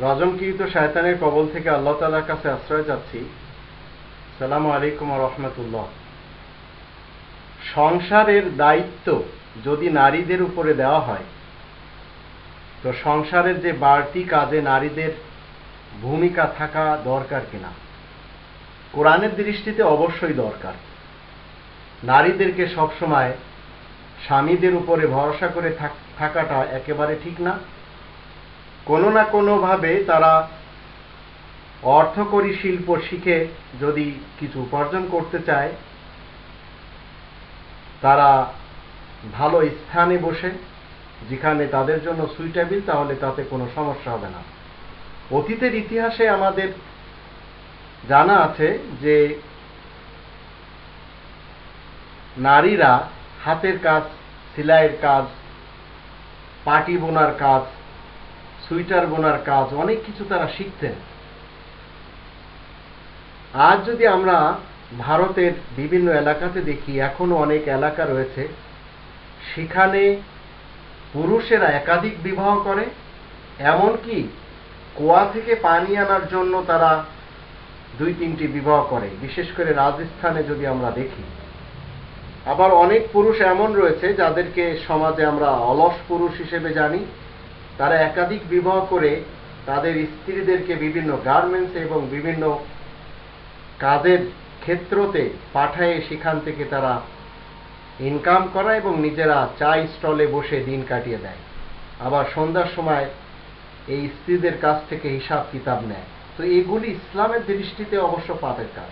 রজমকৃত শায়তানের কবল থেকে আল্লাহ তালার কাছে আশ্রয় যাচ্ছি। সালাম আলাইকুম রহমতুল্লাহ। সংসারের দায়িত্ব যদি নারীদের উপরে দেওয়া হয়, তো সংসারের যে বাড়তি কাজে নারীদের ভূমিকা থাকা দরকার কিনা? কোরআনের দৃষ্টিতে অবশ্যই দরকার। নারীদেরকে সবসময় স্বামীদের উপরে ভরসা করে থাকাটা একেবারে ঠিক না। কোনো না কোনোভাবে তারা অর্থকরী শিল্প শিখে যদি কিছু উপার্জন করতে চায়, তারা ভালো স্থানে বসে যেখানে তাদের জন্য সুইটেবল তাহলে তাতে কোনো সমস্যা হবে না। অতীতের ইতিহাসে আমাদের জানা আছে যে নারীরা হাতের কাজ, সেলাইয়ের কাজ, পাটি বোনার কাজ সুইটার বোনার কাজ, অনেক কিছু তারা শিখতেন। আজ যদি আমরা ভারতের বিভিন্ন এলাকাতে দেখি, এখনও অনেক এলাকা রয়েছে, সেখানে পুরুষেরা একাধিক বিবাহ করে, এমনকি কুয়া থেকে পানি আনার জন্য তারা দুই তিনটি বিবাহ করে, বিশেষ করে রাজস্থানে যদি আমরা দেখি। আবার অনেক পুরুষ এমন রয়েছে, যাদেরকে সমাজে আমরা অলস পুরুষ হিসেবে জানি তারা একাধিক বিবাহ করে তাদের স্ত্রীদেরকে বিভিন্ন গার্মেন্টস এবং বিভিন্ন কাজের ক্ষেত্রতে পাঠায় সেখান থেকে তারা ইনকাম করা এবং নিজেরা চা স্টলে বসে দিন কাটিয়ে দেয়। আবার সন্ধ্যার সময় এই স্ত্রীদের কাছ থেকে হিসাব কিতাব নেয়। তো এগুলি ইসলামের দৃষ্টিতে অবশ্য পাপের কাজ।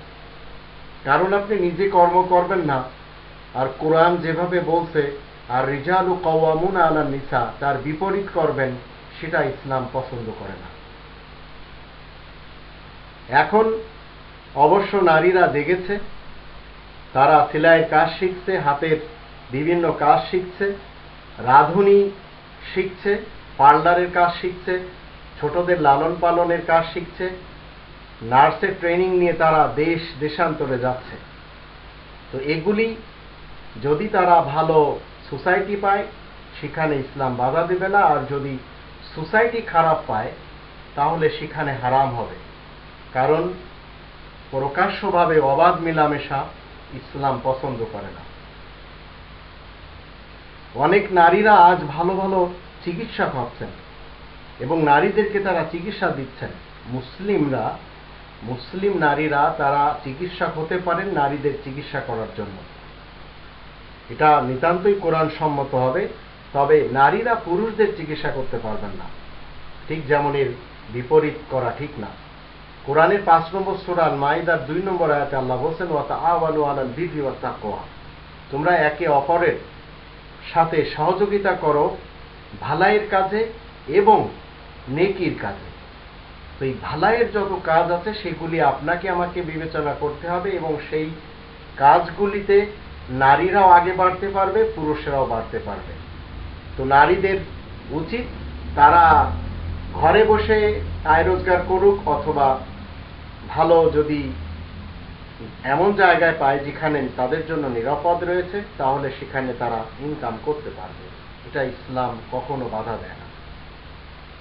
কারণ আপনি নিজে কর্ম করবেন না। আর কোরআন যেভাবে বলছে আর রিজালু কওয়ামুন আলা নিসা, তার বিপরীত করবেন, সেটা ইসলাম পছন্দ করে না। এখন অবশ্য নারীরা দেখেছে, তারা সেলাইয়ের কাজ শিখছে, হাতের বিভিন্ন কাজ শিখছে, রাঁধুনি শিখছে, পার্লারের কাজ শিখছে, ছোটদের লালন পালনের কাজ শিখছে, নার্সের ট্রেনিং নিয়ে তারা দেশ দেশান্তরে যাচ্ছে। তো এগুলি যদি তারা ভালো সোসাইটি পায়, সেখানে ইসলাম বাধা দেবে না, আর যদি সোসাইটি খারাপ পায়, তাহলে সেখানে হারাম হবে। কারণ প্রকাশ্যভাবে অবাধ মিলামেশা ইসলাম পছন্দ করে না। অনেক নারীরা আজ ভালো ভালো চিকিৎসা পাচ্ছেন এবং নারীদেরকে তারা চিকিৎসা দিচ্ছেন। মুসলিমরা, মুসলিম নারীরা তারা চিকিৎসা হতে পারেন নারীদের চিকিৎসা করার জন্য। এটা নিতান্তই কোরআন সম্মত হবে, তবে নারীরা পুরুষদের চিকিৎসা করতে পারবেন না। ঠিক যেমন এর বিপরীত করা ঠিক না। কোরআনের পাঁচ নম্বর সুরাল মাইদার দুই নম্বর আয়াতে আল্লাহ বলছেন ওয়াতা আওয়ানু আলাল বিধি ওয়া তাকওয়া। তোমরা একে অপরের সাথে সহযোগিতা করো ভালাইয়ের কাজে এবং নেকির কাজে। তো এই ভালাইয়ের যত কাজ আছে, সেগুলি আপনাকে আমাকে বিবেচনা করতে হবে এবং সেই কাজগুলিতে নারীরাও আগে বাড়তে পারবে, পুরুষেরাও বাড়তে পারবে। তো নারীদের উচিত তারা ঘরে বসে আয় রোজগার করুক অথবা ভালো যদি এমন জায়গায় পায় যেখানে তাদের জন্য নিরাপদ রয়েছে, তাহলে সেখানে তারা ইনকাম করতে পারবে। এটা ইসলাম কখনো বাধা দেয় না।